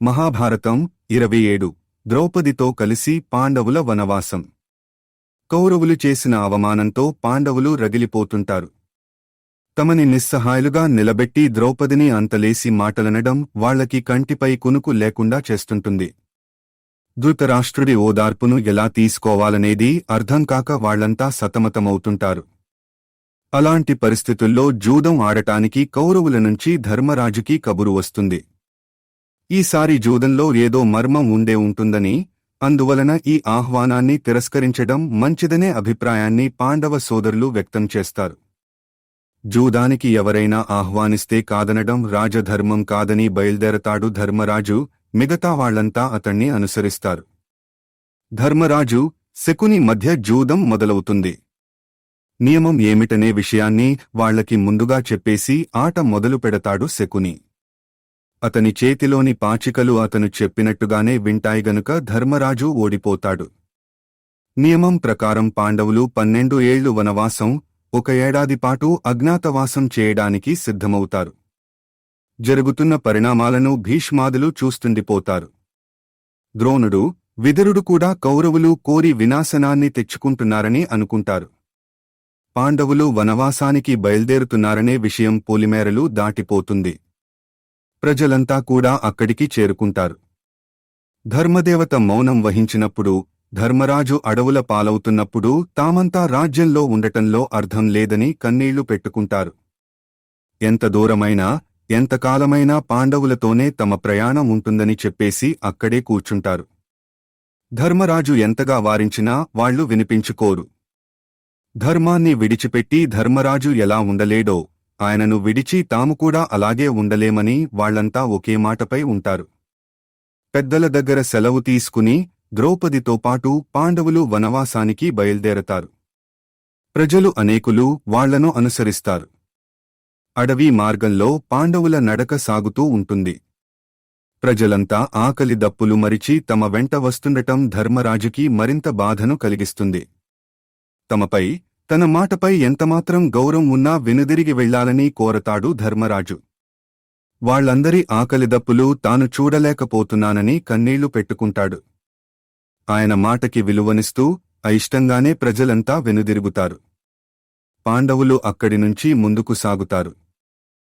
మహాభారతం ఇరవై ఏడు. ద్రౌపదితో కలిసి పాండవుల వనవాసం. కౌరవులు చేసిన అవమానంతో పాండవులు రగిలిపోతుంటారు. తమని నిస్సహాయులుగా నిలబెట్టి ద్రౌపదిని అంతలేసి మాటలనడం వాళ్ళకి కంటిపై కునుకు లేకుండా చేస్తుంటుంది. ధృతరాష్ట్రుడి ఓదార్పును ఎలా తీసుకోవాలనేది అర్థం కాక వాళ్ళంతా సతమతమవుతుంటారు. అలాంటి పరిస్థితుల్లో జూదం ఆడటానికి కౌరవుల నుంచి ధర్మరాజుకి కబురు వస్తుంది. ఈసారి జూదంలో ఏదో మర్మం ఉండే ఉంటుందని అందువలన ఈ ఆహ్వానాన్ని తిరస్కరించడం మంచిదనే అభిప్రాయాన్ని పాండవ సోదరులు వ్యక్తం చేస్తారు. జూదానికి ఎవరైనా ఆహ్వానిస్తే కాదనడం రాజధర్మం కాదని బయల్దేరతాడు ధర్మరాజు మిగతా వాళ్ళంతా అతణ్ణి అనుసరిస్తారు. ధర్మరాజు శకుని మధ్య జూదం మొదలవుతుంది. నియమం ఏమిటనే విషయాన్ని వాళ్ళకి ముందుగా చెప్పేసి ఆట మొదలు పెడతాడు శకుని. అతని చేతిలోని పాచికలు అతను చెప్పినట్టుగానే వింటాయి గనుక ధర్మరాజు ఓడిపోతాడు. నియమం ప్రకారం పాండవులు పన్నెండు ఏళ్ళు వనవాసం ఒక ఏడాది పాటు అజ్ఞాతవాసం చేయడానికి సిద్ధమవుతారు. జరుగుతున్న పరిణామాలను భీష్మాదులు చూస్తుండిపోతారు. ద్రోణుడు విదురుడు కూడా కౌరవులు కోరి వినాశనాన్ని తెచ్చుకుంటున్నారని అనుకుంటారు. పాండవులు వనవాసానికి బయల్దేరుతున్నారనే విషయం పొలిమేరలు దాటిపోతుంది. ప్రజలంతా కూడా అక్కడికి చేరుకుంటారు. ధర్మదేవత మౌనం వహించినప్పుడు ధర్మరాజు అడవుల పాలవుతున్నప్పుడు తామంతా రాజ్యంలో ఉండటంలో అర్థం లేదని కన్నీళ్ళు పెట్టుకుంటారు. ఎంత దూరమైనా ఎంతకాలమైనా పాండవులతోనే తమ ప్రయాణం ఉంటుందని చెప్పేసి అక్కడే కూర్చుంటారు. ధర్మరాజు ఎంతగా వారించినా వాళ్ళు వినిపించుకోరు. ధర్మాన్ని విడిచిపెట్టి ధర్మరాజు ఎలా ఉండలేడో ఆయనను విడిచి తాము కూడా అలాగే ఉండలేమని వాళ్ళంతా ఒకే మాటపై ఉంటారు. పెద్దల దగ్గర సెలవు తీసుకుని ద్రౌపదితో పాటు పాండవులు వనవాసానికి బయల్దేరతారు. ప్రజలు అనేకులు వాళ్ళను అనుసరిస్తారు. అడవి మార్గంలో పాండవుల నడక సాగుతూ ఉంటుంది. ప్రజలంతా ఆకలి దప్పులు మరిచి తమ వెంట వస్తుండటం ధర్మరాజుకి మరింత బాధను కలిగిస్తుంది. తమపై తన మాటపై ఎంతమాత్రం గౌరవం ఉన్నా వెనుదిరిగి వెళ్ళాలని కోరతాడు ధర్మరాజు. వాళ్ళందరి ఆకలిదప్పులు తాను చూడలేకపోతున్నానని కన్నీళ్ళు పెట్టుకుంటాడు. ఆయన మాటకి విలువనిస్తూ అయిష్టంగానే ప్రజలంతా వెనుదిరుగుతారు. పాండవులు అక్కడి నుంచి ముందుకు సాగుతారు.